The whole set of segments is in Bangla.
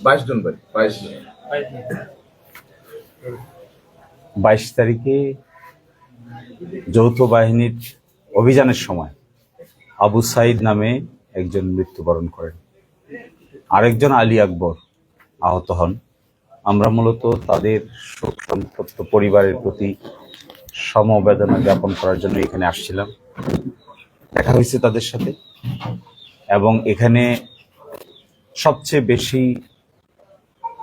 বাইশ জন বাইশ বাইশ তারিখে যৌথ বাহিনীর অভিযানের সময় আবু সাইদ নামে একজন মৃত্যুবরণ করেন। আরেকজন আলী আকবর আহত হন। আমরা মূলত তাদের শোক সন্তপ্ত পরিবারের প্রতি সমবেদনা জ্ঞাপন করার জন্য এখানে আসছিলাম। দেখা হয়েছে তাদের সাথে। এবং এখানে সবচেয়ে বেশি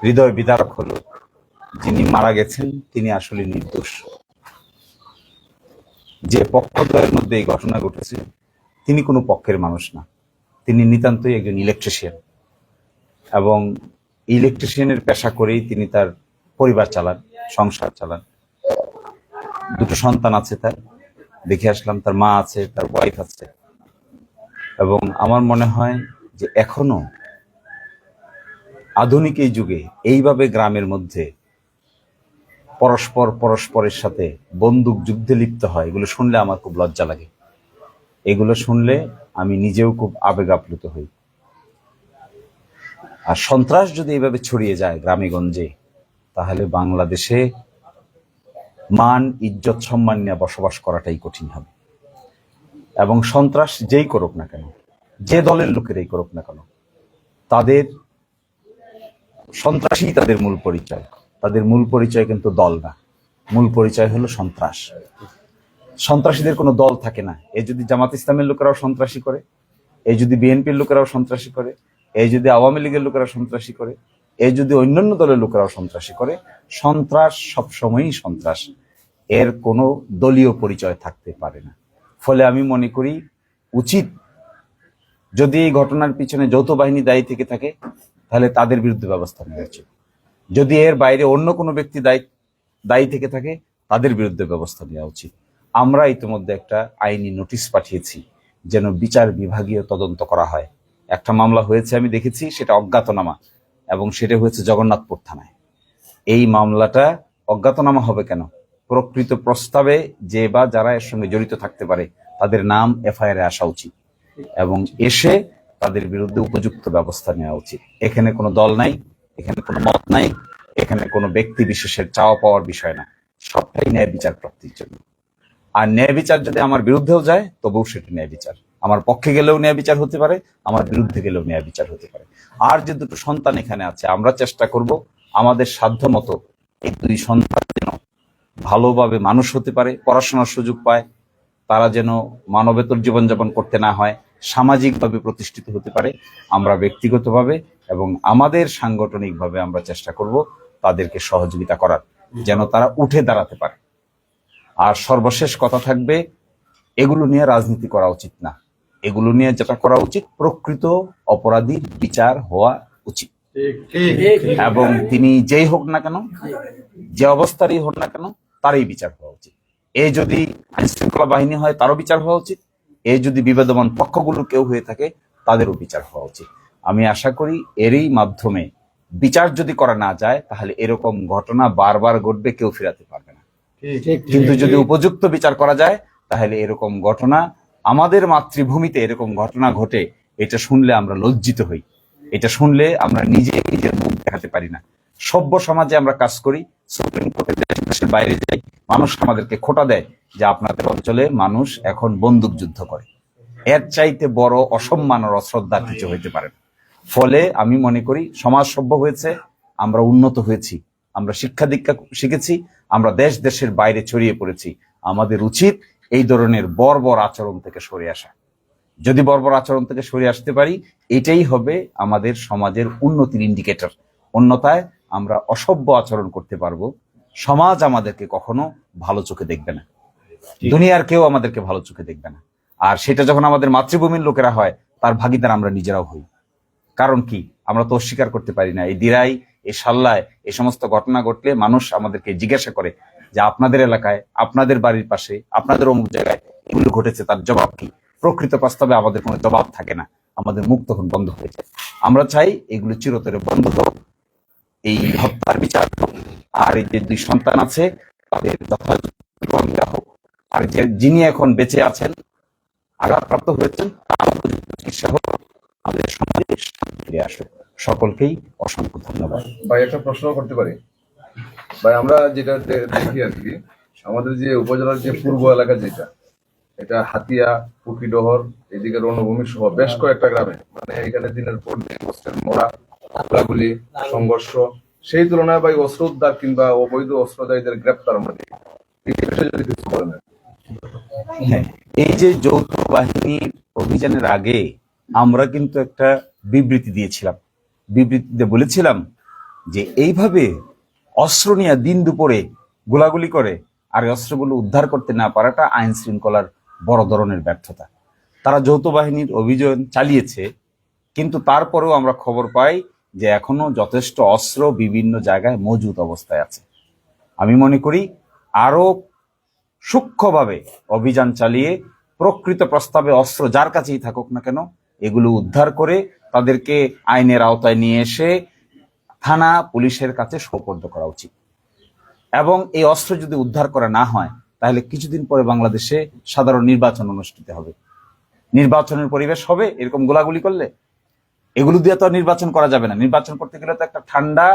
হৃদয় বিদারক হলো। যিনি মারা গেছেন, তিনি আসলে নির্দোষ। যে পক্ষদ্বয়ের মধ্যে এই ঘটনা ঘটেছে, তিনি কোনো পক্ষের মানুষ না। তিনি নিতান্তই একজন ইলেকট্রিশিয়ান এবং ইলেকট্রিশিয়ানের পেশা করেই তিনি তার পরিবার চালান, সংসার চালান। দুটো সন্তান আছে তার। দেখে আসলাম তার মা আছে, তার ওয়াইফ আছে। এবং আমার মনে হয় যে এখনও আধুনিক এই যুগে এইভাবে গ্রামের মধ্যে পরস্পর পরস্পরের সাথে বন্দুক যুদ্ধে লিপ্ত হয়, এগুলো শুনলে আমার খুব লজ্জা লাগে। এগুলো শুনলে আমি নিজেও খুব আবেগ আপ্লুত হই। আর সন্ত্রাস যদি এইভাবে ছড়িয়ে যায় গ্রামে গঞ্জে তাহলে বাংলাদেশে মান, ইজ্জত, সম্মান নিয়ে বসবাস করাটাই কঠিন হবে। এবং সন্ত্রাস যেই করুক না কেন, যে দলের লোকেরাই করুক না কেন, তাদের সন্ত্রাসী তাদের মূল পরিচয়। তাদের মূল পরিচয় কিন্তু দল না। মূল পরিচয় হলো সন্ত্রাস। সন্ত্রাসীদের কোনো দল থাকে না। এই যদি জামাত ইসলামের লোকেরাও সন্ত্রাসী করে এই যদি বিএনপির লোকেরাও সন্ত্রাসী করে এই যদি আওয়ামী লীগের লোকেরা সন্ত্রাসী করে এই যদি অন্যান্য দলের লোকেরাও সন্ত্রাসী করে, সন্ত্রাস সবসময়ই সন্ত্রাস। এর কোনো দলীয় পরিচয় থাকতে পারে না। ফলে আমি মনে করি, উচিত যদি এই ঘটনার পিছনে যৌথ বাহিনী দায়ী থেকে থাকে তাহলে তাদের বিরুদ্ধে ব্যবস্থা নেওয়া উচিত। যদি এর বাইরে অন্য কোনো ব্যক্তি দায়ী দায়ী থেকে থাকে, তাদের বিরুদ্ধে ব্যবস্থা নেওয়া উচিত। আমরা ইতিমধ্যে একটা আইনি নোটিশ পাঠিয়েছি যেন বিচার বিভাগীয় তদন্ত করা হয়। একটা মামলা হয়েছে, আমি দেখেছি, সেটা অজ্ঞাতনামা এবং সেটা হয়েছে জগন্নাথপুর থানায়। এই মামলাটা অজ্ঞাতনামা হবে কেন? প্রকৃত প্রস্তাবে যে বা যারা এর সঙ্গে জড়িত থাকতে পারে, তাদের নাম এফআইআর আসা উচিত। এবং এসে তাদের বিরুদ্ধে উপযুক্ত ব্যবস্থা নেওয়া উচিত। এখানে কোনো দল নাই, এখানে কোনো মত নাই, এখানে কোনো ব্যক্তি বিশেষের চাওয়া পাওয়ার বিষয় না। সবটাই ন্যায় বিচার প্রাপ্তির জন্য। আর ন্যায় বিচার যদি আমার বিরুদ্ধেও যায়, তবুও সেটা ন্যায় বিচার। আমার পক্ষে গেলেও ন্যায় বিচার হতে পারে, আমার বিরুদ্ধে গেলেও ন্যায় বিচার হতে পারে। আর যে দুটো সন্তান এখানে আছে, আমরা চেষ্টা করব আমাদের সাধ্য মতো এই দুই সন্তান যেন ভালোভাবে মানুষ হতে পারে, পড়াশোনার সুযোগ পায়, তারা যেন মানবেতর জীবনযাপন করতে না হয় সামাজিকভাবে প্রতিষ্ঠিত হতে পারে, আমরা ব্যক্তিগতভাবে এবং আমাদের সাংগঠনিকভাবে আমরা চেষ্টা করব তাদেরকে সহযোগিতা করার, যেন তারা উঠে দাঁড়াতে পারে। আর সর্বশেষ কথা থাকবে, এগুলো নিয়ে রাজনীতি করা উচিত না। এগুলো নিয়ে যেটা করা উচিত, প্রকৃত অপরাধীর বিচার হওয়া উচিত। এবং তিনি যেই হোক না কেন, যে অবস্থারই হোক না কেন, তারই বিচার হওয়া উচিত। এ যদি আইন শৃঙ্খলা বাহিনী হয়, তারও বিচার হওয়া উচিত। এ যদি বিবেদমান পক্ষগুলো কেউ হয়ে থাকে তাদেরও বিচার হওয়া উচিত। আমি আশা করি এরই মাধ্যমে বিচার যদি করা না যায় তাহলে এরকম ঘটনা বারবার ঘটবে কেউ ফেরাতে পারবে না। কিন্তু যদি উপযুক্ত বিচার করা যায় তাহলে এরকম ঘটনা আমাদের মাতৃভূমিতে এরকম ঘটনা ঘটে এটা শুনলে আমরা লজ্জিত হই। এটা শুনলে আমরা নিজে নিজের মুখ দেখাতে পারি না। সভ্য সমাজে আমরা কাজ করি সুপ্রিম কোর্টে দেশ দেশের বাইরে যাই, মানুষ আমাদেরকে খোটা দেয় যে আপনাদের অঞ্চলে মানুষ এখন বন্দুক যুদ্ধ করে। এর চাইতে বড় অসম্মান আর অশ্রদ্ধা কিছু হইতে পারে ফলে আমি মনে করি সমাজ সভ্য হয়েছে, আমরা উন্নত হয়েছি, আমরা শিক্ষা দীক্ষা শিখেছি, আমরা দেশ দেশের বাইরে ছড়িয়ে পড়েছি। আমাদের উচিত এই ধরনের বর্বর আচরণ থেকে সরে আসা। যদি বর্বর আচরণ থেকে সরে আসতে পারি, এটাই হবে আমাদের সমাজের উন্নতির ইন্ডিকেটর অন্যথায় আমরা অসভ্য আচরণ করতে পারব। সমাজ আমাদেরকে কখনো ভালো চোখে দেখবে না। দুনিয়ার কেউ আমাদেরকে ভালো চোখে দেখবে না। আর সেটা যখন আমাদের মাতৃভূমির লোকেরা হয় তার ভাগিদার আমরা নিজেরাও হই। কারণ কি? আমরা তো অস্বীকার করতে পারি না। এই দিরাই এই সাল্লায় এই সমস্ত ঘটনা ঘটলে মানুষ আমাদেরকে জিজ্ঞাসা করে যে আপনাদের এলাকায় আপনাদের বাড়ির পাশে আপনাদের অমুক জায়গায় এগুলো ঘটেছে তার জবাব কি? প্রকৃত বাস্তবে আমাদের কোনো জবাব থাকে না। আমাদের মুখ তখন বন্ধ হয়ে যায়। আমরা চাই এগুলো চিরতরে বন্ধ হোক। এই হত্যার বিচার হোক। আর এই যে দুই সন্তান আছে, তাদের যথাযথ হোক। আর যে যিনি এখন বেঁচে আছেন, আঘাতপ্রাপ্ত হয়েছেন, তার উপযুক্ত চিকিৎসা হোক। আমাদের সমাজে ফিরে আসুক। সকলকেই অসংখ্য ধন্যবাদ। ভাই, একটা প্রশ্ন করতে পারি? ভাই, আমরা যেটা দেখি আর কি, আমাদের যে উপজেলার যে পূর্ব এলাকা যেটা, এটা হাতিয়া পুকিডহর এদিকে রণভূমি সহ বেশ কয়েকটা গ্রামে মানে এখানে দিনের পর দিন মোড়া। গোলাগুলি সংঘর্ষ, সেই তুলনায় ভাই অস্ত্র উদ্ধার কিংবা অবৈধ অস্ত্রধারীদের গ্রেপ্তার এই যদি কিছু হ্যাঁ এই যে যৌথ বাহিনীর অভিযানের আগে আমরা কিন্তু একটা বিবৃতি দিয়েছিলাম। বিবৃতিতে বলেছিলাম যে এইভাবে অস্ত্র নিয়ে দিন দুপুরে গোলাগুলি করে আর অস্ত্রগুলো উদ্ধার করতে না পারাটা আইন শৃঙ্খলার বড় ধরনের ব্যর্থতা। তারা যৌথ বাহিনীর অভিযান চালিয়েছে, কিন্তু তারপরেও আমরা খবর পাই যে এখনও যথেষ্ট অস্ত্র বিভিন্ন জায়গায় মজুদ অবস্থায় আছে। আমি মনে করি আরও সূক্ষ্মভাবে অভিযান চালিয়ে প্রকৃত প্রস্তাবে অস্ত্র যার কাছেই থাকুক না কেন, এগুলো উদ্ধার করে তাদেরকে আইনের আওতায় নিয়ে এসে থানা পুলিশের কাছে সোপর্দ করা উচিত। এবং এই অস্ত্র যদি উদ্ধার করা না হয়, তাহলে কিছুদিন পরে বাংলাদেশে সাধারণ নির্বাচন অনুষ্ঠিত হবে। নির্বাচনের পরিবেশ হবে, এরকম গোলাগুলি করলে এগুলো দিয়ে তো আর নির্বাচন করা যাবে না। নির্বাচন করতে গেলে তো একটা ঠান্ডা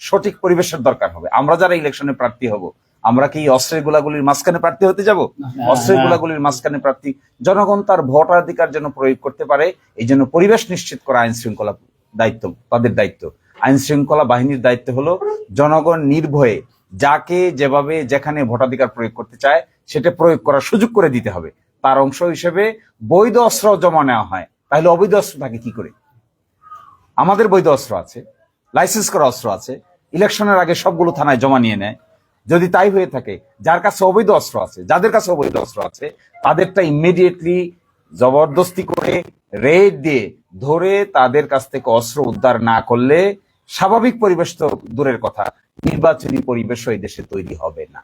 সঠিক পরিবেশের দরকার হবে। আমরা যারা ইলেকশনে প্রার্থী হব আমরা কি অস্ত্রের গোলাগুলির মাঝখানে প্রার্থী হতে যাব? অস্ত্রের গোলাগুলির মাঝখানে প্রার্থী। জনগণ তার ভোটাধিকার যেন প্রয়োগ করতে পারে এই জন্য পরিবেশ নিশ্চিত করা আইন শৃঙ্খলা দায়িত্ব তাদের দায়িত্ব। আইন শৃঙ্খলা বাহিনীর দায়িত্ব হলো জনগণ নির্ভয়ে যাকে যেভাবে যেখানে ভোটাধিকার প্রয়োগ করতে চায় সেটা প্রয়োগ করার সুযোগ করে দিতে হবে। তার অংশ হিসেবে বৈধ অস্ত্র জমা নেওয়া হয়। তাহলে অবৈধ অস্ত্র থাকে কি করে? আমাদের বৈধ অস্ত্র আছে লাইসেন্স করা অস্ত্র আছে ইলেকশনের আগে সবগুলো থানায় জমা নিয়ে নেয়। যদি তাই হয়ে থাকে, যার কাছে অবৈধ অস্ত্র আছে, যাদের কাছে অবৈধ অস্ত্র আছে, তাদেরটা ইমিডিয়েটলি জবরদস্তি করে রেড দিয়ে ধরে তাদের কাছ থেকে অস্ত্র উদ্ধার না করলে স্বাভাবিক পরিবেশ তো দূরের কথা, নির্বাচনী পরিবেশ এই দেশে তৈরি হবে না।